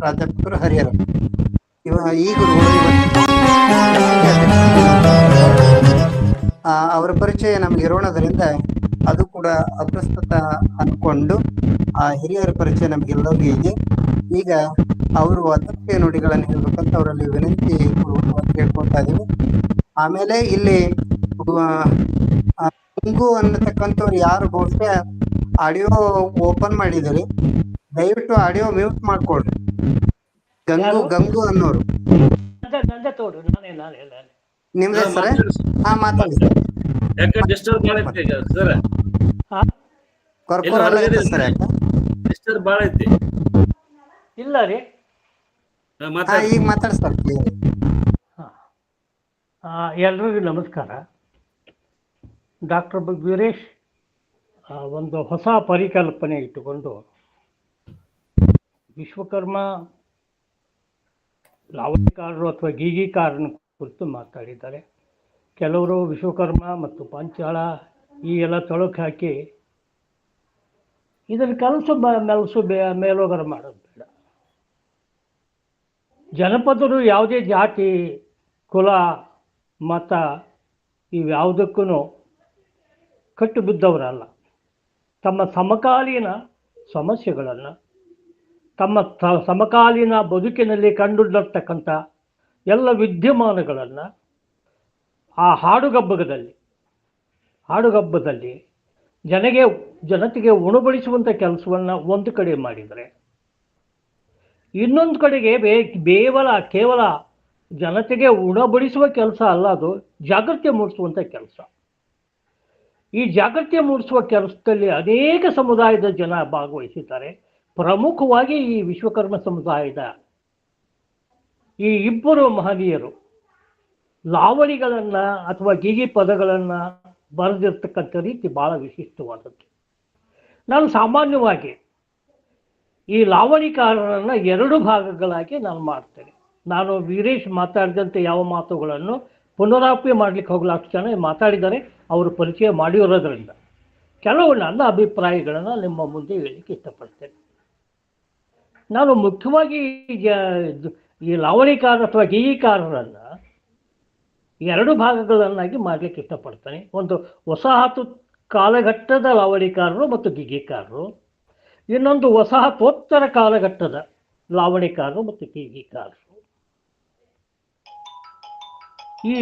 ಪ್ರಾಧ್ಯಾಪಕರು ಹರಿಹರ. ಇವ ಈ ಅವರ ಪರಿಚಯ ನಮ್ಗೆ ಇರೋಣದ್ರಿಂದ ಅದು ಕೂಡ ಅಪ್ರಸ್ತುತ ಅನ್ಕೊಂಡು ಆ ಹಿರಿಯರ ಪರಿಚಯ ನಮ್ಗೆಲ್ಲರಿಗೂ ಇದೆ. ಈಗ ಅವರು ಅತೃಪ್ತಿಯ ನುಡಿಗಳನ್ನು ಹೇಳ್ಬೇಕಂತ ಅವರಲ್ಲಿ ವಿನಂತಿ ಕೇಳ್ಕೊತಾ ಇದೀವಿ ಆಮೇಲೆ ಇಲ್ಲಿ ಹಿಂಗು ಅನ್ನತಕ್ಕಂಥವ್ರು ಯಾರು ಬಹುಶಃ ಆಡಿಯೋ ಓಪನ್ ಮಾಡಿದಿರಿ ದಯವಿಟ್ಟು ಆಡಿಯೋ ಮ್ಯೂಟ್ ಮಾಡ್ಕೊಡ್ರಿ ಗಂಗು? ಗಂಗು ಅನ್ನೋರು. ನಂದ ನಂದ ತೋಡು. ನಾನೇ ನಾನೇ ನಾನೇ. ನಿಮ್ದ ಸರ್. ಹಾ ಮಾತಾಡಿ ಸರ್. ಯಾಕೆ ಡಿಸ್ಟರ್ಬ್ ಭಾಳ ಐತಿ ಈಗ ಸರ್? ಹಾ? ಕೊರ್ಕೊರ್ ಹೊರಗಡೆ ಅಲ್ಲ ಸರ್ ಯಾಕ? ಡಿಸ್ಟರ್ಬ್ ಭಾಳ ಐತಿ ಇಲ್ಲ ರೀ. ಹಾ, ಈಗ ಮಾತಾಡ್ ಸರ್ ಕ್ಲಿಯರ್ ಹಾಂ. ಎಲ್ರಿಗೂ ನಮಸ್ಕಾರ. ಡಾಕ್ಟರ್ ವೀರೇಶ್ ಆ, ಒಂದು ಹೊಸ ಪರಿಕಲ್ಪನೆ ಇಟ್ಟುಕೊಂಡು ವಿಶ್ವಕರ್ಮ ಲಾವಣಿಕಾರರು ಅಥವಾ ಗೀಗಿಕಾರನ ಕುರಿತು ಮಾತಾಡಿದ್ದಾರೆ. ಕೆಲವರು ವಿಶ್ವಕರ್ಮ ಮತ್ತು ಪಂಚಾಳ ಈ ಎಲ್ಲ ತೊಳಕು ಹಾಕಿ ಇದನ್ನು ಕಲಸು ಮೆಲಸು ಬೇ, ಮೇಲೋಗರ ಮಾಡೋದು ಬೇಡ. ಜನಪದರು ಯಾವುದೇ ಜಾತಿ, ಕುಲ, ಮತ ಇವ್ಯಾವುದಕ್ಕೂ ಕಟ್ಟು ಬಿದ್ದವರಲ್ಲ ತಮ್ಮ ಸಮಕಾಲೀನ ಸಮಸ್ಯೆಗಳನ್ನು ತಮ್ಮ ಸಮಕಾಲೀನ ಬದುಕಿನಲ್ಲಿ ಕಂಡುಕೊಂಡಿರ್ತಕ್ಕಂಥ ಎಲ್ಲ ವಿದ್ಯಮಾನಗಳನ್ನು ಆ ಹಾಡುಗಬ್ಬಗದಲ್ಲಿ ಹಾಡುಗಬ್ಬದಲ್ಲಿ ಜನಗೆ, ಜನತೆಗೆ ಉಣಬಡಿಸುವಂಥ ಕೆಲಸವನ್ನು ಒಂದು ಕಡೆ ಮಾಡಿದರೆ, ಇನ್ನೊಂದು ಕಡೆಗೆ ಬೇ, ಬೇವಲ, ಕೇವಲ ಜನತೆಗೆ ಉಣಬಡಿಸುವ ಕೆಲಸ ಅಲ್ಲ, ಅದು ಜಾಗೃತಿ ಮೂಡಿಸುವಂಥ ಕೆಲಸ. ಈ ಜಾಗೃತಿ ಮೂಡಿಸುವ ಕೆಲಸದಲ್ಲಿ ಅನೇಕ ಸಮುದಾಯದ ಜನ ಭಾಗವಹಿಸಿದ್ದಾರೆ. ಪ್ರಮುಖವಾಗಿ ಈ ವಿಶ್ವಕರ್ಮ ಸಮುದಾಯದ ಈ ಇಬ್ಬರು ಮಹನೀಯರು ಲಾವಣಿಗಳನ್ನು ಅಥವಾ ಗಿಗಿ ಪದಗಳನ್ನು ಬರೆದಿರ್ತಕ್ಕಂಥ ರೀತಿ ಭಾಳ ವಿಶಿಷ್ಟವಾದದ್ದು. ನಾನು ಸಾಮಾನ್ಯವಾಗಿ ಈ ಲಾವಣಿಕಾರರನ್ನು ಎರಡು ಭಾಗಗಳಾಗಿ ನಾನು ಮಾಡ್ತೇನೆ. ನಾನು ವೀರೇಶ್ ಮಾತಾಡಿದಂಥ ಯಾವ ಮಾತುಗಳನ್ನು ಪುನರಾವರ್ತನೆ ಮಾಡಲಿಕ್ಕೆ ಹೋಗಲು ಅಷ್ಟು ಜನ ಮಾತಾಡಿದ್ದಾರೆ, ಅವರು ಪರಿಚಯ ಮಾಡಿರೋದ್ರಿಂದ. ಕೆಲವು ನನ್ನ ಅಭಿಪ್ರಾಯಗಳನ್ನು ನಿಮ್ಮ ಮುಂದೆ ಹೇಳಲಿಕ್ಕೆ ಇಷ್ಟಪಡ್ತೇನೆ. ನಾನು ಮುಖ್ಯವಾಗಿ ಈ ಲವಣಿಕಾರ ಅಥವಾ ಗೀಗಿಕಾರರನ್ನು ಎರಡು ಭಾಗಗಳನ್ನಾಗಿ ಮಾಡಲಿಕ್ಕೆ ಇಷ್ಟಪಡ್ತೇನೆ. ಒಂದು ವಸಾಹತು ಕಾಲಘಟ್ಟದ ಲಾವಣಿಕಾರರು ಮತ್ತು ಗಿಗಿಕಾರರು. ಇನ್ನೊಂದು ವಸಾಹತೋತ್ತರ ಕಾಲಘಟ್ಟದ ಲಾವಣಿಕಾರರು ಮತ್ತು ಗಿಗಿಕಾರರು. ಈ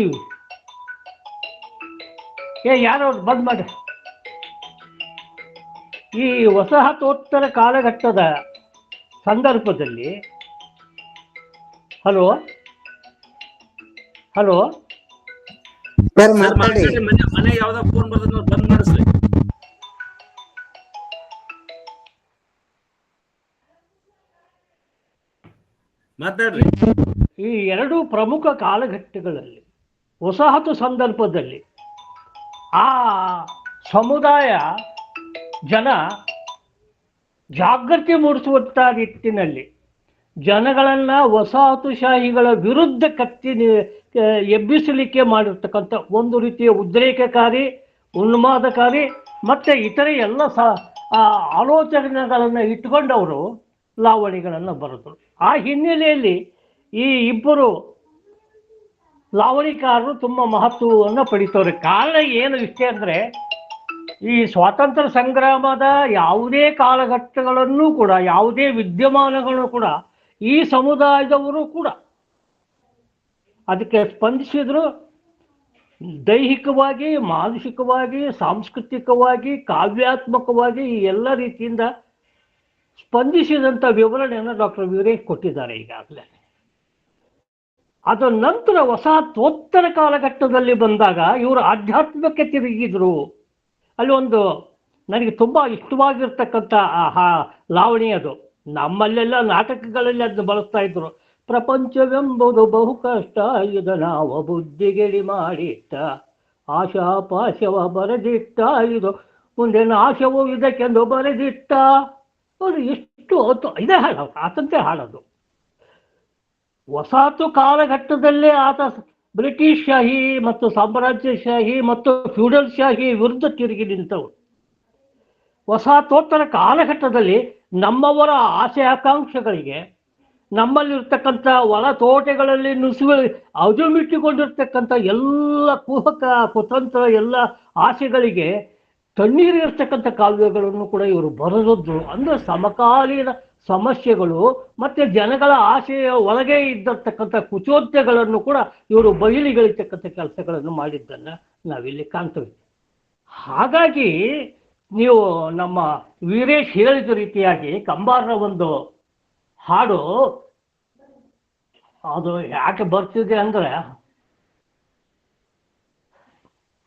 ಏ, ಯಾರೋ ಬಂದ್ ಮಾಡಿ ಈ ವಸಾಹತೋತ್ತರ ಕಾಲಘಟ್ಟದ ಸಂದರ್ಭದಲ್ಲಿ ಹಲೋ ಹಲೋ. ಮನೆ ಮನೆ ಫೋನ್ ಬರ್ತದ ಬಂದ್ ಮಾಡಿಸ್ರಿ. ಮಾತಾಡ್ರಿ. ಈ ಎರಡು ಪ್ರಮುಖ ಕಾಲಘಟ್ಟಗಳಲ್ಲಿ ವಸಾಹತು ಸಂದರ್ಭದಲ್ಲಿ ಆ ಸಮುದಾಯ ಜನ ಜಾಗೃತಿ ಮೂಡಿಸುವಂಥ ನಿಟ್ಟಿನಲ್ಲಿ ಜನಗಳನ್ನ ವಸಾಹತುಶಾಹಿಗಳ ವಿರುದ್ಧ ಕತ್ತಿ ಎಬ್ಬಿಸಲಿಕ್ಕೆ ಮಾಡಿರ್ತಕ್ಕಂಥ ಒಂದು ರೀತಿಯ ಉದ್ರೇಕಕಾರಿ ಉನ್ಮಾದಕಾರಿ ಮತ್ತೆ ಇತರೆ ಎಲ್ಲ ಸ ಆ, ಆಲೋಚನೆಗಳನ್ನು ಇಟ್ಕೊಂಡವರು ಲಾವಣಿಗಳನ್ನು ಬರೆದರು. ಆ ಹಿನ್ನೆಲೆಯಲ್ಲಿ ಈ ಇಬ್ಬರು ಲಾವಣಿಕಾರರು ತುಂಬ ಮಹತ್ವವನ್ನು ಪಡಿತವ್ರೆ. ಕಾರಣ ಏನು ಇಷ್ಟೇ ಅಂದರೆ ಈ ಸ್ವಾತಂತ್ರ್ಯ ಸಂಗ್ರಾಮದ ಯಾವುದೇ ಕಾಲಘಟ್ಟಗಳನ್ನು ಕೂಡ, ಯಾವುದೇ ವಿದ್ಯಮಾನಗಳು ಕೂಡ ಈ ಸಮುದಾಯದವರು ಕೂಡ ಅದಕ್ಕೆ ಸ್ಪಂದಿಸಿದ್ರು. ದೈಹಿಕವಾಗಿ, ಮಾನಸಿಕವಾಗಿ, ಸಾಂಸ್ಕೃತಿಕವಾಗಿ, ಕಾವ್ಯಾತ್ಮಕವಾಗಿ ಈ ಎಲ್ಲ ರೀತಿಯಿಂದ ಸ್ಪಂದಿಸಿದಂಥ ವಿವರಣೆಯನ್ನು ಡಾಕ್ಟರ್ ವೀರೇಶ್ ಕೊಟ್ಟಿದ್ದಾರೆ ಈಗಾಗಲೇ. ಅದರ ನಂತರ ವಸಾಹತೋತ್ತರ ಕಾಲಘಟ್ಟದಲ್ಲಿ ಬಂದಾಗ ಇವರು ಆಧ್ಯಾತ್ಮಕ್ಕೆ ತಿರುಗಿದ್ರು. ಅಲ್ಲಿ ಒಂದು ನನಗೆ ತುಂಬ ಇಷ್ಟವಾಗಿರ್ತಕ್ಕಂಥ ಆ ಲಾವಣಿ ಅದು. ನಮ್ಮಲ್ಲೆಲ್ಲ ನಾಟಕಗಳಲ್ಲಿ ಅದನ್ನು ಬಳಸ್ತಾ ಇದ್ರು. ಪ್ರಪಂಚವೆಂಬುದು ಬಹು ಕಷ್ಟ ಇದು ನಾವು ಬುದ್ಧಿಗಿಳಿ ಮಾಡಿಟ್ಟ. ಆಶಾ ಪಾಶವ ಬರೆದಿಟ್ಟ, ಇದು ಮುಂದೆ ನಾಶವು ಇದಕ್ಕೆಂದು ಬರೆದಿಟ್ಟ. ಅದು ಎಷ್ಟು ಇದೇ ಹಾಡು ಆತಂತೆ ಹಾಡೋದು ವಸಾತು ಕಾಲಘಟ್ಟದಲ್ಲೇ ಆತ ಬ್ರಿಟಿಷ್ ಶಾಹಿ ಮತ್ತು ಸಾಮ್ರಾಜ್ಯಶಾಹಿ ಮತ್ತು ಫ್ಯೂಡಲ್ ಶಾಹಿ ವಿರುದ್ಧ ತಿರುಗಿ ನಿಂತವು. ವಸಾಹತೋತ್ತರ ಕಾಲಘಟ್ಟದಲ್ಲಿ ನಮ್ಮವರ ಆಸೆ ಆಕಾಂಕ್ಷೆಗಳಿಗೆ ನಮ್ಮಲ್ಲಿರ್ತಕ್ಕಂಥ ಒಳ ತೋಟಗಳಲ್ಲಿ ಅದು ಅದುಮಿಟ್ಟಿಕೊಂಡಿರ್ತಕ್ಕಂಥ ಎಲ್ಲ ಕುಹಕ, ಕುತಂತ್ರ, ಎಲ್ಲ ಆಸೆಗಳಿಗೆ ತಣ್ಣೀರಿರ್ತಕ್ಕಂಥ ಕಾವ್ಯಗಳನ್ನು ಕೂಡ ಇವರು ಬರೆದದ್ದು. ಅಂದರೆ ಸಮಕಾಲೀನ ಸಮಸ್ಯೆಗಳು ಮತ್ತೆ ಜನಗಳ ಆಶೆಯ ಒಳಗೆ ಇದ್ದಿರ್ತಕ್ಕಂಥ ಕುಚೋದ್ಯಗಳನ್ನು ಕೂಡ ಇವರು ಬಯಲಿಗಳಿರ್ತಕ್ಕಂಥ ಕೆಲಸಗಳನ್ನು ಮಾಡಿದ್ದನ್ನು ನಾವಿಲ್ಲಿ ಕಾಣ್ತೇವೆ. ಹಾಗಾಗಿ ನೀವು ನಮ್ಮ ವೀರೇಶ್ ಹೇಳಿದ ರೀತಿಯಾಗಿ ಕಂಬಾರನ ಒಂದು ಹಾಡು ಅದು ಯಾಕೆ ಬರ್ತಿದೆ ಅಂದರೆ,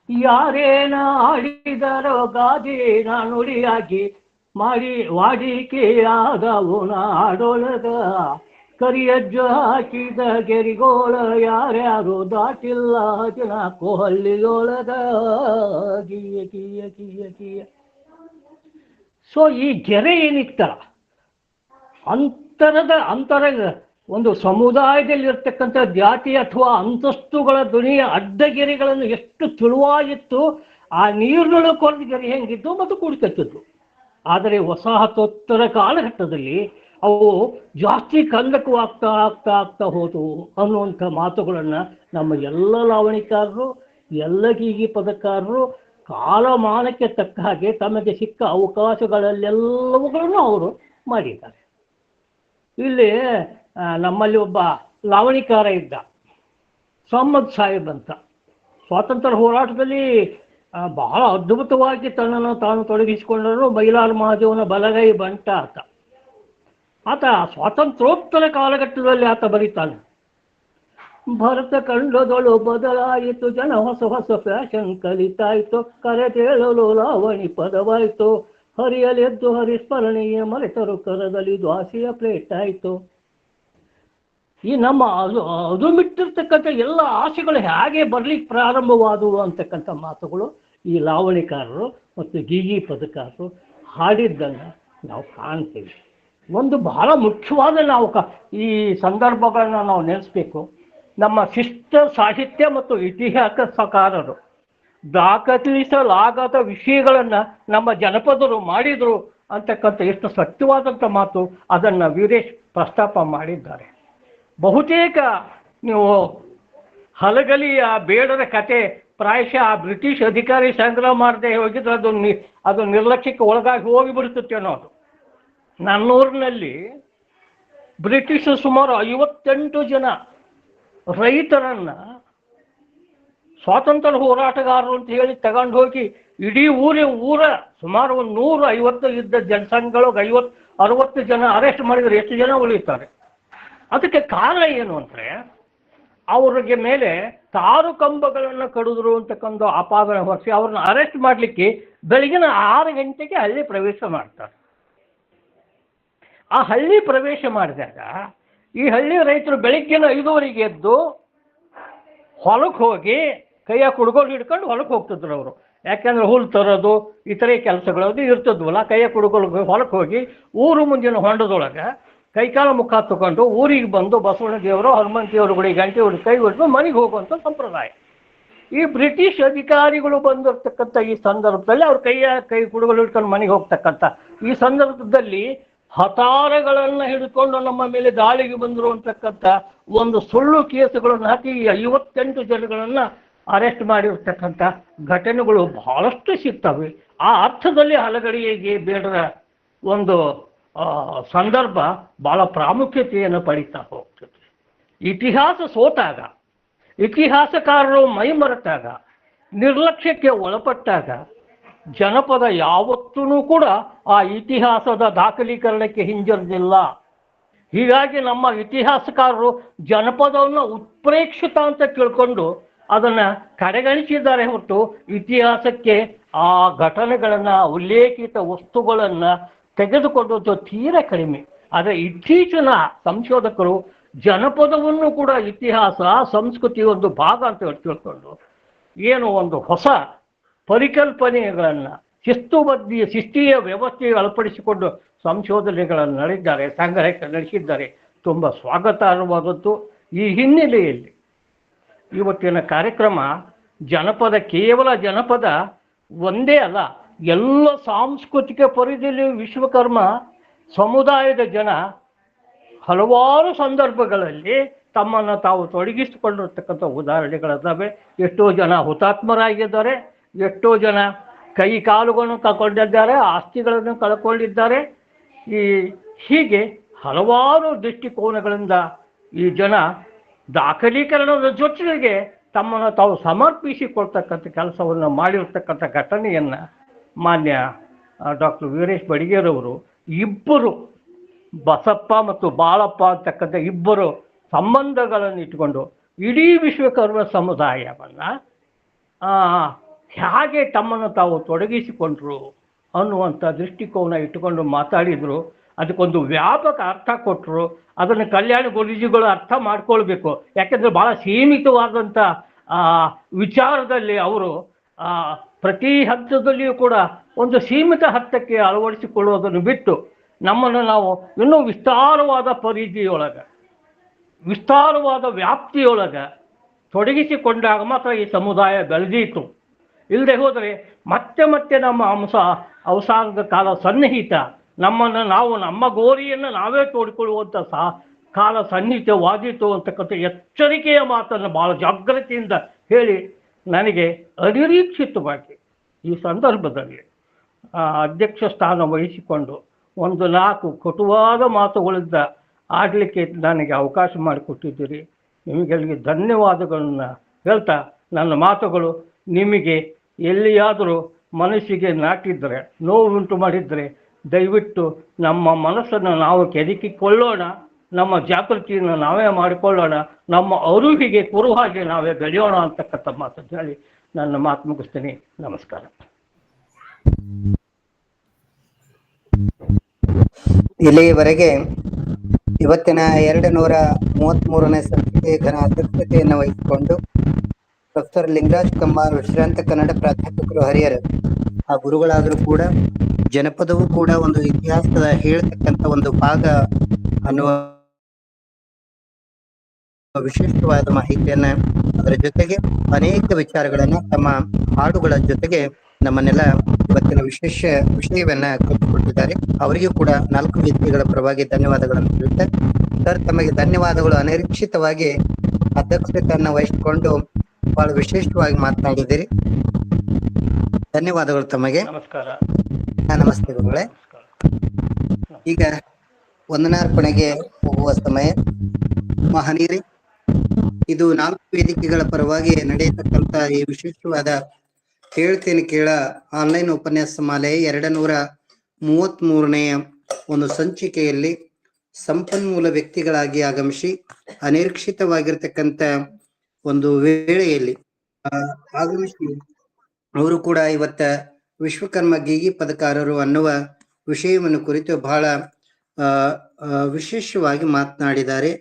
ಯಾರೇನ ಆಡಿದರೋ ಗಾಜಿನ ನುಡಿಯಾಗಿ ಮಾಡಿ ವಾಡಿಕೆಯಾದವು ನಾಡೊಳಗ ಕರಿಯಜ್ಜ ಹಾಕಿದ ಗೆರಿಗೋಳ ಯಾರ್ಯಾರು ದಾಟಿಲ್ಲ ಜನ ಕೊಹಲ್ಲಿಯೊಳಗ ಕಿಯ ಕಿಯ ಕಿಯ ಕಿಯ. ಸೊ ಈ ಗೆರೆ ಏನಿತ್ತಲ್ಲ? ಅಂತರದ ಅಂತರ, ಒಂದು ಸಮುದಾಯದಲ್ಲಿರ್ತಕ್ಕಂಥ ಜಾತಿ ಅಥವಾ ಅಂತಸ್ತುಗಳ ಧ್ವನಿಯ ಅಡ್ಡಗೆರೆಗಳನ್ನು ಎಷ್ಟು ತಿಳುವಾಗಿತ್ತು, ಆ ನೀರಿನೊಳಗೆ ಕೊರೆದ ಗೆರೆ ಹೆಂಗಿದ್ದು ಮತ್ತು ಕುಡಿತತ್ತಿದ್ದು ಆದರೆ ವಸಾಹತೋತ್ತರ ಕಾಲಘಟ್ಟದಲ್ಲಿ ಅವು ಜಾಸ್ತಿ ಕಂದಕವಾಗ್ತಾ ಆಗ್ತಾ ಆಗ್ತಾ ಹೋದವು ಅನ್ನುವಂಥ ಮಾತುಗಳನ್ನು ನಮ್ಮ ಎಲ್ಲ ಲಾವಣಿಕಾರರು, ಎಲ್ಲ ಗೀಗಿ ಪದಕಾರರು ಕಾಲಮಾನಕ್ಕೆ ತಕ್ಕ ಹಾಗೆ ತಮಗೆ ಸಿಕ್ಕ ಅವಕಾಶಗಳಲ್ಲೆಲ್ಲವುಗಳನ್ನು ಅವರು ಮಾಡಿದ್ದಾರೆ. ಇಲ್ಲಿ ನಮ್ಮಲ್ಲಿ ಒಬ್ಬ ಲಾವಣಿಕಾರ ಇದ್ದ ಸಮ್ಮದ್ ಸಾಹೇಬ್ ಅಂತ. ಸ್ವಾತಂತ್ರ್ಯ ಹೋರಾಟದಲ್ಲಿ ಬಹಳ ಅದ್ಭುತವಾಗಿ ತನ್ನನ್ನು ತಾನು ತೊಡಗಿಸಿಕೊಂಡರು ಬೈಲಾಲ್ ಮಹಾದೇವನ ಬಲಗೈ ಬಂಟ ಆತ. ಆತ ಸ್ವಾತಂತ್ರ್ಯೋತ್ತರ ಕಾಲಘಟ್ಟದಲ್ಲಿ ಆತ ಬರೀತಾನೆ. ಭರತ ಕಂಡದಳು ಬದಲಾಯಿತು, ಜನ ಹೊಸ ಹೊಸ ಫ್ಯಾಷನ್ ಕರೆ ತೇಳಲು ಲಾವಣಿ ಪದವಾಯಿತು, ಹರಿಯಲೆದ್ದು ಹರಿಸ್ಮರಣೀಯ ಮರೆತರು ಕರದಲ್ಲಿ ದ್ವಾಸಿಯ ಪ್ಲೇಟ್ ಆಯಿತು. ಈ ನಮ್ಮ ಅದು ಅದು ಬಿಟ್ಟಿರ್ತಕ್ಕಂಥ ಎಲ್ಲ ಆಸೆಗಳು ಹೇಗೆ ಬರ್ಲಿಕ್ಕೆ ಪ್ರಾರಂಭವಾದವು ಅಂತಕ್ಕಂಥ ಮಾತುಗಳು ಈ ಲಾವಣಿಕಾರರು ಮತ್ತು ಗೀಗಿ ಪದಕಾರರು ಹಾಡಿದ್ದನ್ನು ನಾವು ಕಾಣ್ತೀವಿ. ಒಂದು ಬಹಳ ಮುಖ್ಯವಾದ ನಾವು ಕ, ಈ ಸಂದರ್ಭಗಳನ್ನ ನಾವು ನೆನೆಸ್ಬೇಕು. ನಮ್ಮ ಶಿಷ್ಟ ಸಾಹಿತ್ಯ ಮತ್ತು ಇತಿಹಾಸಕಾರರು ದಾಖಲಿಸಲಾಗದ ವಿಷಯಗಳನ್ನು ನಮ್ಮ ಜನಪದರು ಮಾಡಿದರು ಅಂತಕ್ಕಂಥ ಎಷ್ಟು ಸತ್ಯವಾದಂಥ ಮಾತು ಅದನ್ನು ವೀರೇಶ್ ಪ್ರಸ್ತಾಪ ಮಾಡಿದ್ದಾರೆ. ಬಹುತೇಕ ನೀವು ಹಲಗಲಿಯ ಬೇಡರ ಕತೆ, ಪ್ರಾಯಶಃ ಆ ಬ್ರಿಟಿಷ್ ಅಧಿಕಾರಿ ಸಂಗ್ರಹ ಮಾಡದೆ ಹೋಗಿದ್ರೆ ಅದು ನಿ, ಅದು ನಿರ್ಲಕ್ಷ್ಯಕ್ಕೆ ಒಳಗಾಗಿ ಹೋಗಿ ಹೋಗಿಬಿಡ್ತೈತೆ ಅನ್ನೋದು. ನನ್ನೂರಿನಲ್ಲಿ ಬ್ರಿಟಿಷ್ ಸುಮಾರು ಐವತ್ತೆಂಟು ಜನ ರೈತರನ್ನ ಸ್ವಾತಂತ್ರ್ಯ ಹೋರಾಟಗಾರರು ಅಂತ ಹೇಳಿ ತಗೊಂಡು ಹೋಗಿ ಇಡೀ ಊರಿ ಊರ ಸುಮಾರು ಒಂದು ನೂರು ಐವತ್ತು ಇದ್ದ ಜನಸಂಘಗಳಿಗೆ ಐವತ್ತು, ಅರವತ್ತು ಜನ ಅರೆಸ್ಟ್ ಮಾಡಿದರೆ ಎಷ್ಟು ಜನ ಉಳಿತಾರೆ ಅದಕ್ಕೆ ಕಾರಣ ಏನು ಅಂದರೆ, ಅವರಿಗೆ ಮೇಲೆ ತಾರು ಕಂಬಗಳನ್ನು ಕಡಿದ್ರು ಅಂತಕ್ಕಂಥ ಅಪಾದನೆ ಹೊರಿಸಿ ಅವ್ರನ್ನ ಅರೆಸ್ಟ್ ಮಾಡಲಿಕ್ಕೆ ಬೆಳಗಿನ ಆರು ಗಂಟೆಗೆ ಹಳ್ಳಿ ಪ್ರವೇಶ ಮಾಡ್ತಾರೆ. ಆ ಹಳ್ಳಿ ಪ್ರವೇಶ ಮಾಡಿದಾಗ ಈ ಹಳ್ಳಿ ರೈತರು ಬೆಳಗ್ಗಿನ ಐದುವರೆಗೆ ಎದ್ದು ಹೊಲಕ್ಕೆ ಹೋಗಿ ಕೈಯ ಕುಡುಗೋಲು ಹಿಡ್ಕೊಂಡು ಹೊಲಕ್ಕೆ ಹೋಗ್ತಿದ್ರು ಅವರು. ಯಾಕೆಂದ್ರೆ ಹುಲ್ಲು ತರೋದು, ಇತರೆ ಕೆಲಸಗಳು ಅದು ಇರ್ತಿದ್ವಲ್ಲ, ಕೈಯ ಕುಡುಗೋಲು ಹೊಲಕ್ಕೆ ಹೋಗಿ ಊರು ಮುಂದಿನ ಹೊಂಡದೊಳಗೆ ಕೈಕಾಲು ಮುಖ ತಗೊಂಡು ಊರಿಗೆ ಬಂದು ಬಸವಣ್ಣ ದೇವರು ಹನುಮಂತ ದೇವರು ಗುಡಿ ಗಂಟೆ ಹೊಡೆದು ಕೈ ಹೊಡೆದು ಮನೆಗೆ ಹೋಗುವಂಥ ಸಂಪ್ರದಾಯ. ಈ ಬ್ರಿಟಿಷ್ ಅಧಿಕಾರಿಗಳು ಬಂದಿರತಕ್ಕಂಥ ಈ ಸಂದರ್ಭದಲ್ಲಿ ಅವ್ರ ಕೈಯ ಕೈ ಕುಡುಗಲು ಹಿಡ್ಕೊಂಡು ಮನೆಗೆ ಹೋಗ್ತಕ್ಕಂಥ ಈ ಸಂದರ್ಭದಲ್ಲಿ ಹತಾರಗಳನ್ನು ಹಿಡ್ಕೊಂಡು ನಮ್ಮ ಮೇಲೆ ದಾಳಿಗೆ ಬಂದರು ಅಂತಕ್ಕಂಥ ಒಂದು ಸುಳ್ಳು ಕೇಸುಗಳನ್ನು ಹಾಕಿ ಐವತ್ತೆಂಟು ಜನಗಳನ್ನು ಅರೆಸ್ಟ್ ಮಾಡಿರ್ತಕ್ಕಂಥ ಘಟನೆಗಳು ಬಹಳಷ್ಟು ಸಿಗ್ತವೆ. ಆ ಅರ್ಥದಲ್ಲಿ ಹಲಗಡಿಗೆ ಬೇಡರ ಒಂದು ಸಂದರ್ಭ ಬಹಳ ಪ್ರಾಮುಖ್ಯತೆಯನ್ನು ಪಡೀತಾ ಹೋಗ್ತದೆ. ಇತಿಹಾಸ ಸೋತಾಗ, ಇತಿಹಾಸಕಾರರು ಮೈಮರೆತಾಗ ನಿರ್ಲಕ್ಷ್ಯಕ್ಕೆ ಒಳಪಟ್ಟಾಗ, ಜನಪದ ಯಾವತ್ತೂ ಕೂಡ ಆ ಇತಿಹಾಸದ ದಾಖಲೀಕರಣಕ್ಕೆ ಹಿಂಜರಿದಿಲ್ಲ. ಹೀಗಾಗಿ ನಮ್ಮ ಇತಿಹಾಸಕಾರರು ಜನಪದವನ್ನು ಉತ್ಪ್ರೇಕ್ಷಿತ ಅಂತ ತಿಳ್ಕೊಂಡು ಅದನ್ನು ಕಡೆಗಣಿಸಿದ್ದಾರೆ ಹೊರತು ಇತಿಹಾಸಕ್ಕೆ ಆ ಘಟನೆಗಳನ್ನು ಉಲ್ಲೇಖಿತ ವಸ್ತುಗಳನ್ನು ತೆಗೆದುಕೊಂಡದ್ದು ತೀರ ಕಡಿಮೆ. ಆದರೆ ಇತ್ತೀಚಿನ ಸಂಶೋಧಕರು ಜನಪದವನ್ನು ಕೂಡ ಇತಿಹಾಸ, ಸಂಸ್ಕೃತಿ ಒಂದು ಭಾಗ ಅಂತ ತಿಳ್ಕೊಂಡು ಏನು ಒಂದು ಹೊಸ ಪರಿಕಲ್ಪನೆಗಳನ್ನು ಶಿಸ್ತುಬದ್ಧಿಯ ಶಿಸ್ತೀಯ ವ್ಯವಸ್ಥೆ ಅಳಪಡಿಸಿಕೊಂಡು ಸಂಶೋಧನೆಗಳನ್ನು ನಡೆದಿದ್ದಾರೆ ಸಂಗ್ರಹ ನಡೆಸಿದ್ದಾರೆ. ತುಂಬ ಸ್ವಾಗತಾರ್ಹವಾದದ್ದು ಈ ಹಿನ್ನೆಲೆಯಲ್ಲಿ. ಇವತ್ತಿನ ಕಾರ್ಯಕ್ರಮ ಜನಪದ, ಕೇವಲ ಜನಪದ ಒಂದೇ ಅಲ್ಲ. ಎಲ್ಲ ಸಾಂಸ್ಕೃತಿಕ ಪರಿಧಿಯಲ್ಲಿ ವಿಶ್ವಕರ್ಮ ಸಮುದಾಯದ ಜನ ಹಲವಾರು ಸಂದರ್ಭಗಳಲ್ಲಿ ತಮ್ಮನ್ನು ತಾವು ತೊಡಗಿಸಿಕೊಂಡಿರ್ತಕ್ಕಂಥ ಉದಾಹರಣೆಗಳಿದ್ದಾವೆ. ಎಷ್ಟೋ ಜನ ಹುತಾತ್ಮರಾಗಿದ್ದಾರೆ, ಎಷ್ಟೋ ಜನ ಕೈ ಕಾಲುಗಳನ್ನು ಕಳ್ಕೊಂಡಿದ್ದಾರೆ, ಆಸ್ತಿಗಳನ್ನು ಕಳ್ಕೊಂಡಿದ್ದಾರೆ. ಈ ಹೀಗೆ ಹಲವಾರು ದೃಷ್ಟಿಕೋನಗಳಿಂದ ಈ ಜನ ದಾಖಲೀಕರಣದ ಜೊತೆಗೆ ತಮ್ಮನ್ನು ತಾವು ಸಮರ್ಪಿಸಿಕೊಳ್ತಕ್ಕಂಥ ಕೆಲಸವನ್ನು ಮಾಡಿರ್ತಕ್ಕಂಥ ಘಟನೆಯನ್ನು ಮಾನ್ಯ ಡಾಕ್ಟರ್ ವೀರೇಶ್ ಬಡಿಗೇರವರು ಇಬ್ಬರು ಬಸಪ್ಪ ಮತ್ತು ಬಾಳಪ್ಪ ಅಂತಕ್ಕಂಥ ಇಬ್ಬರು ಸಂಬಂಧಗಳನ್ನು ಇಟ್ಟುಕೊಂಡು ಇಡೀ ವಿಶ್ವಕರ್ಮ ಸಮುದಾಯವನ್ನು ಹೇಗೆ ತಮ್ಮನ್ನು ತಾವು ತೊಡಗಿಸಿಕೊಂಡ್ರು ಅನ್ನುವಂಥ ದೃಷ್ಟಿಕೋನ ಇಟ್ಟುಕೊಂಡು ಮಾತಾಡಿದರು. ಅದಕ್ಕೊಂದು ವ್ಯಾಪಕ ಅರ್ಥ ಕೊಟ್ಟರು ಅದನ್ನು ಕಲ್ಯಾಣ ಗುರುಜಿಗಳು ಅರ್ಥ ಮಾಡ್ಕೊಳ್ಬೇಕು. ಯಾಕೆಂದರೆ ಭಾಳ ಸೀಮಿತವಾದಂಥ ವಿಚಾರದಲ್ಲಿ ಅವರು ಪ್ರತಿ ಹಂತದಲ್ಲಿಯೂ ಕೂಡ ಒಂದು ಸೀಮಿತ ಹಂತಕ್ಕೆ ಅಳವಡಿಸಿಕೊಳ್ಳುವುದನ್ನು ಬಿಟ್ಟು ನಮ್ಮನ್ನು ನಾವು ಇನ್ನೂ ವಿಸ್ತಾರವಾದ ಪರಿಧಿಯೊಳಗೆ, ವಿಸ್ತಾರವಾದ ವ್ಯಾಪ್ತಿಯೊಳಗೆ ತೊಡಗಿಸಿಕೊಂಡಾಗ ಮಾತ್ರ ಈ ಸಮುದಾಯ ಬೆಳೆದೀತು. ಇಲ್ಲದೆ ಹೋದರೆ ಮತ್ತೆ ಮತ್ತೆ ನಮ್ಮ ಅಂಶ ಅವಸಾನದ ಕಾಲ ಸನ್ನಿಹಿತ, ನಮ್ಮನ್ನು ನಾವು ನಮ್ಮ ಗೋರಿಯನ್ನು ನಾವೇ ತೋಡಿಕೊಳ್ಳುವಂಥ ಸಾ, ಕಾಲ ಸನ್ನಿಹಿತವಾದೀತು ಅಂತಕ್ಕಂಥ ಎಚ್ಚರಿಕೆಯ ಮಾತನ್ನು ಭಾಳ ಜಾಗ್ರತೆಯಿಂದ ಹೇಳಿ ನನಗೆ ಅನಿರೀಕ್ಷಿತವಾಗಿ ಈ ಸಂದರ್ಭದಲ್ಲಿ ಅಧ್ಯಕ್ಷ ಸ್ಥಾನ ವಹಿಸಿಕೊಂಡು ಒಂದು ನಾಲ್ಕು ಕಟುವಾದ ಮಾತುಗಳಿಂದ ಆಡಲಿಕ್ಕೆ ನನಗೆ ಅವಕಾಶ ಮಾಡಿಕೊಟ್ಟಿದ್ದೀರಿ. ನಿಮಗೆಲ್ಲಿಗೆ ಧನ್ಯವಾದಗಳನ್ನು ಹೇಳ್ತಾ ನನ್ನ ಮಾತುಗಳು ನಿಮಗೆ ಎಲ್ಲಿಯಾದರೂ ಮನಸ್ಸಿಗೆ ನಾಟಿದ್ರೆ, ನೋವುಂಟು ಮಾಡಿದರೆ ದಯವಿಟ್ಟು ನಮ್ಮ ಮನಸ್ಸನ್ನು ನಾವು ಕೆದಕಿಕೊಳ್ಳೋಣ. ನಮ್ಮ ಜಾಗೃತಿಯನ್ನು ನಾವೇ ಮಾಡಿಕೊಳ್ಳೋಣ. ನಮ್ಮ ಅರುಹಿಗೆ ಕುರುಹಾಗಿ ನಾವೇ ಬೆಳೆಯೋಣ ಅಂತಕ್ಕಂಥ ಮಾತನ್ನು ಹೇಳಿ ನನ್ನ ಮಾತು ಮುಗಿಸ್ತೀನಿ. ನಮಸ್ಕಾರ. ಇಲ್ಲಿಯವರೆಗೆ ಇವತ್ತಿನ ಎರಡು ನೂರ ಮೂವತ್ಮೂರನೇ ಸಂಸ್ಥೆ ಘನ ಅಧ್ಯಕ್ಷತೆಯನ್ನು ವಹಿಸಿಕೊಂಡು ಪ್ರೊಫೆಸರ್ ಲಿಂಗರಾಜ್ ಕಂಬಾರ್, ವಿಶ್ರಾಂತ ಕನ್ನಡ ಪ್ರಾಧ್ಯಾಪಕರು ಹರಿಹರ ಆ ಗುರುಗಳಾದರೂ ಕೂಡ ಜನಪದವು ಕೂಡ ಒಂದು ಇತಿಹಾಸದ ಹೇಳ್ತಕ್ಕಂಥ ಒಂದು ಭಾಗ ಅನ್ನುವ ವಿಶಿಷ್ಟವಾದ ಮಾಹಿತಿಯನ್ನ ಅದರ ಜೊತೆಗೆ ಅನೇಕ ವಿಚಾರಗಳನ್ನ ತಮ್ಮ ಹಾಡುಗಳ ಜೊತೆಗೆ ನಮ್ಮನ್ನೆಲ್ಲ ಇವತ್ತಿನ ವಿಶೇಷ ವಿಷಯವನ್ನ ಕಟ್ಟಿಕೊಟ್ಟಿದ್ದಾರೆ ಅವರಿಗೂ ಕೂಡ ನಾಲ್ಕು ವ್ಯಕ್ತಿಗಳ ಪರವಾಗಿ ಧನ್ಯವಾದಗಳನ್ನು ಹೇಳುತ್ತೆ. ಸರ್ ತಮಗೆ ಧನ್ಯವಾದಗಳು. ಅನಿರೀಕ್ಷಿತವಾಗಿ ಅಧ್ಯಕ್ಷತೆಯನ್ನ ವಹಿಸಿಕೊಂಡು ಬಹಳ ವಿಶೇಷವಾಗಿ ಮಾತನಾಡಿದ್ದೀರಿ. ಧನ್ಯವಾದಗಳು ತಮಗೆ. ನಮಸ್ಕಾರ. ನಮಸ್ತೆ ಗುರುಗಳೇ. ಈಗ ವಂದನಾರ್ಪಣೆಗೆ ಹೋಗುವ ಸಮಯ. ಮಹನೀಯರೇ ಇದು ನಾಲ್ಕು ವೇದಿಕೆಗಳ ಪರವಾಗಿ ನಡೆಯತಕ್ಕಂತ ಈ ವಿಶೇಷವಾದ ಕೇಳ್ತೇನೆ ಕೇಳ ಆನ್ಲೈನ್ ಉಪನ್ಯಾಸ ಮಾಲೆ ಎರಡ ನೂರ ಮೂವತ್ತ್ ಮೂರನೆಯ ಒಂದು ಸಂಚಿಕೆಯಲ್ಲಿ ಸಂಪನ್ಮೂಲ ವ್ಯಕ್ತಿಗಳಾಗಿ ಆಗಮಿಸಿ ಅನಿರೀಕ್ಷಿತವಾಗಿರ್ತಕ್ಕಂಥ ಒಂದು ವೇಳೆಯಲ್ಲಿ ಆಗಮಿಸಿ ಅವರು ಕೂಡ ಇವತ್ತ ವಿಶ್ವಕರ್ಮ ಗೀಗಿ ಪದಕಾರರು ಅನ್ನುವ ವಿಷಯವನ್ನು ಕುರಿತು ಬಹಳ ವಿಶೇಷವಾಗಿ ಮಾತನಾಡಿದ್ದಾರೆ.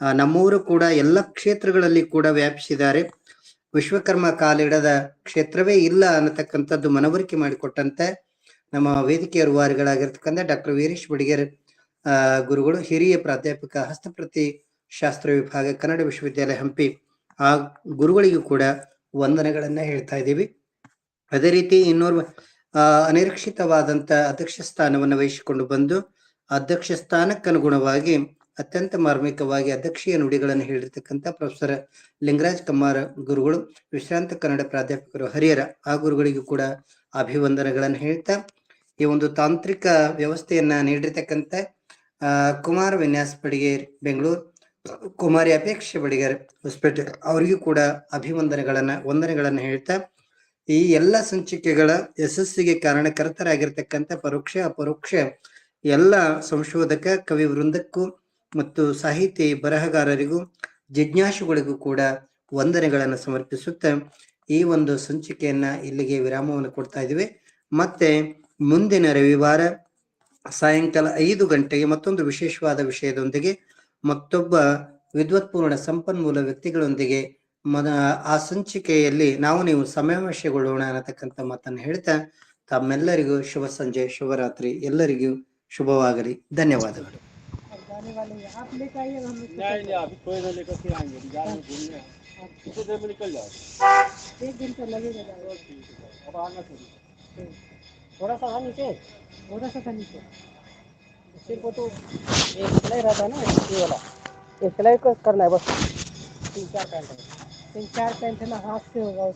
ಆ, ನಮ್ಮವರು ಕೂಡ ಎಲ್ಲ ಕ್ಷೇತ್ರಗಳಲ್ಲಿ ಕೂಡ ವ್ಯಾಪಿಸಿದ್ದಾರೆ. ವಿಶ್ವಕರ್ಮ ಕಾಲಿಡದ ಕ್ಷೇತ್ರವೇ ಇಲ್ಲ ಅನ್ನತಕ್ಕಂಥದ್ದು ಮನವರಿಕೆ ಮಾಡಿಕೊಟ್ಟಂತೆ ನಮ್ಮ ವೇದಿಕೆಯ ವಾರಿಗಳಾಗಿರ್ತಕ್ಕಂಥ ಡಾಕ್ಟರ್ ವೀರೇಶ್ ಬಡಿಗೇರ್ ಗುರುಗಳು ಹಿರಿಯ ಪ್ರಾಧ್ಯಾಪಕ ಹಸ್ತಪ್ರತಿ ಶಾಸ್ತ್ರ ವಿಭಾಗ ಕನ್ನಡ ವಿಶ್ವವಿದ್ಯಾಲಯ ಹಂಪಿ ಆ ಗುರುಗಳಿಗೂ ಕೂಡ ವಂದನೆಗಳನ್ನ ಹೇಳ್ತಾ ಇದ್ದೀವಿ. ಅದೇ ರೀತಿ ಇನ್ನೋರ್ವ ಅನಿರೀಕ್ಷಿತವಾದಂತ ಅಧ್ಯಕ್ಷ ಸ್ಥಾನವನ್ನು ವಹಿಸಿಕೊಂಡು ಬಂದು ಅಧ್ಯಕ್ಷ ಸ್ಥಾನಕ್ಕನುಗುಣವಾಗಿ ಅತ್ಯಂತ ಮಾರ್ಮಿಕವಾಗಿ ಅಧ್ಯಕ್ಷೀಯ ನುಡಿಗಳನ್ನು ಹೇಳಿರ್ತಕ್ಕಂಥ ಪ್ರೊಫೆಸರ್ ಲಿಂಗರಾಜ್ ಕಮ್ಮಾರ ಗುರುಗಳು, ವಿಶ್ರಾಂತ ಕನ್ನಡ ಪ್ರಾಧ್ಯಾಪಕರು ಹರಿಹರ ಆ ಗುರುಗಳಿಗೂ ಕೂಡ ಅಭಿವಂದನೆಗಳನ್ನು ಹೇಳ್ತಾ, ಈ ಒಂದು ತಾಂತ್ರಿಕ ವ್ಯವಸ್ಥೆಯನ್ನ ನೀಡಿರ್ತಕ್ಕಂಥ ಕುಮಾರ್ ವಿನ್ಯಾಸ್ ಬಡಿಗೇರ್, ಬೆಂಗಳೂರು, ಕುಮಾರಿ ಅಪೇಕ್ಷೆ ಬಡಿಗೇರ್ ಹೊಸಪೇಟೆ ಅವರಿಗೂ ಕೂಡ ಅಭಿವಂದನೆಗಳನ್ನ, ವಂದನೆಗಳನ್ನ ಹೇಳ್ತಾ, ಈ ಎಲ್ಲ ಸಂಚಿಕೆಗಳ ಯಶಸ್ಸಿಗೆ ಕಾರಣಕರ್ತರಾಗಿರ್ತಕ್ಕಂಥ ಪರೋಕ್ಷ ಅಪರೋಕ್ಷ ಎಲ್ಲ ಸಂಶೋಧಕ, ಕವಿ ವೃಂದಕ್ಕೂ ಮತ್ತು ಸಾಹಿತಿ ಬರಹಗಾರರಿಗೂ, ಜಿಜ್ಞಾಸುಗಳಿಗೂ ಕೂಡ ವಂದನೆಗಳನ್ನು ಸಮರ್ಪಿಸುತ್ತಾ ಈ ಒಂದು ಸಂಚಿಕೆಯನ್ನ ಇಲ್ಲಿಗೆ ವಿರಾಮವನ್ನು ಕೊಡ್ತಾ ಇದ್ದೀವಿ. ಮತ್ತೆ ಮುಂದಿನ ರವಿವಾರ ಸಾಯಂಕಾಲ ಐದು ಗಂಟೆಗೆ ಮತ್ತೊಂದು ವಿಶೇಷವಾದ ವಿಷಯದೊಂದಿಗೆ ಮತ್ತೊಬ್ಬ ವಿದ್ವತ್ಪೂರ್ಣ ಸಂಪನ್ಮೂಲ ವ್ಯಕ್ತಿಗಳೊಂದಿಗೆ ಮನ, ಆ ಸಂಚಿಕೆಯಲ್ಲಿ ನಾವು ನೀವು ಸಮಾವೇಶಗೊಳ್ಳೋಣ ಅನ್ನತಕ್ಕಂಥ ಮಾತನ್ನು ಹೇಳ್ತಾ ತಮ್ಮೆಲ್ಲರಿಗೂ ಶುಭ ಸಂಜೆ, ಶುಭರಾತ್ರಿ. ಎಲ್ಲರಿಗೂ ಶುಭವಾಗಲಿ. ಧನ್ಯವಾದಗಳು. जाने वाले हैं। आप लेकर आइएगा हम नहीं नहीं अभी थोड़ी देर लेकर फिर आएँगे बाज़ार में घूमने कितने देर में निकल जाओ एक घंटा लगेगा अब आना चाहिए। थोड़ा सा था नीचे? थोड़ा सा था नीचे। सिर्फ़ वो तो एक सिलाई रहता है ना ये वाला। ये सिलाई करना है बस। तीन चार पैंट तीन चार पैंट है ना हाथ से होगा